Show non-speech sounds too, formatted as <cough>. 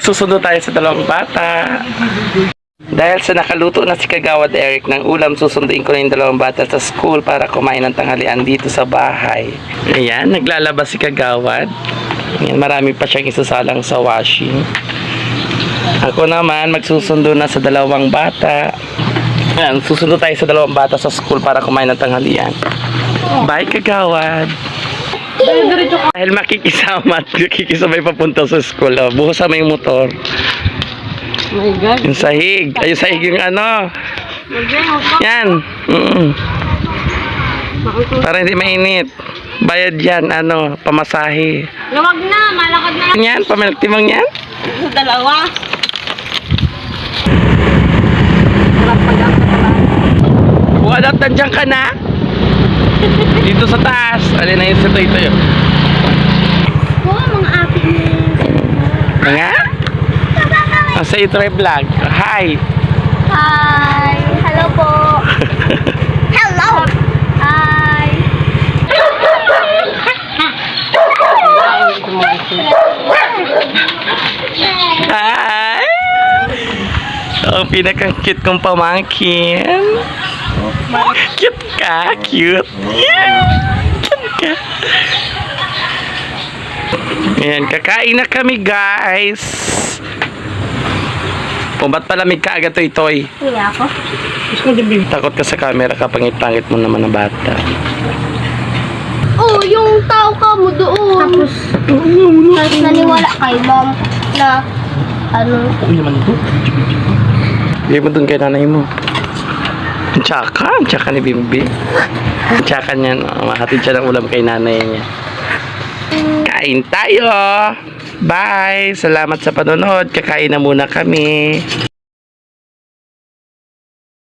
Susunod tayo sa dalawang bata. Dahil sa nakaluto na si Kagawad Eric ng ulam, susunduin ko na yung dalawang bata sa school para kumain ng tanghalian dito sa bahay. Ayan, naglalabas si Kagawad. Ayan, marami pa siyang isasalang sa washing. Ako naman, magsusundo na sa dalawang bata. Ayan, susundo tayo sa dalawang bata sa school para kumain ng tanghalian. Bye, Kagawad! Dahil makikisama at makikisabay papunta sa school. Oh, buhusan mo yung motor. My God. Yung sahig. Ay, yung sahig yung ano. Yan. Mm. Para hindi mainit. Bayad yan, ano, pamasahe. Luwag na, malakad na Yan, pamalaktimang yan. sa dalawa. What up, nandiyan ka na? Dito sa taas. Alin na yun sa ito yun. Oo, mga ate Nga? Ang sa ito vlog. Hi. Hi! Hello po! <laughs> Hello! Hi! Hi. Ang pinakang cute kong pamangkin. Cute ka, cute. Cute ka. Ayan, kakain na kami guys. O, ba't palamig ka agad toy toy? Hindi ako. Takot ka sa camera kapangit-pangit mo naman na bata. Oh, yung tao ka mo doon. Tapos, tapos naniwala kay mom na ano, Uy naman ito. Hindi mo dun kay nanay mo. Tsaka, tsaka ni Bimbi. Tsaka niyan, oh, mahatid siya ng ulam kay nanay niya. Kain tayo! Bye! Salamat sa panonood. Kakain na muna kami.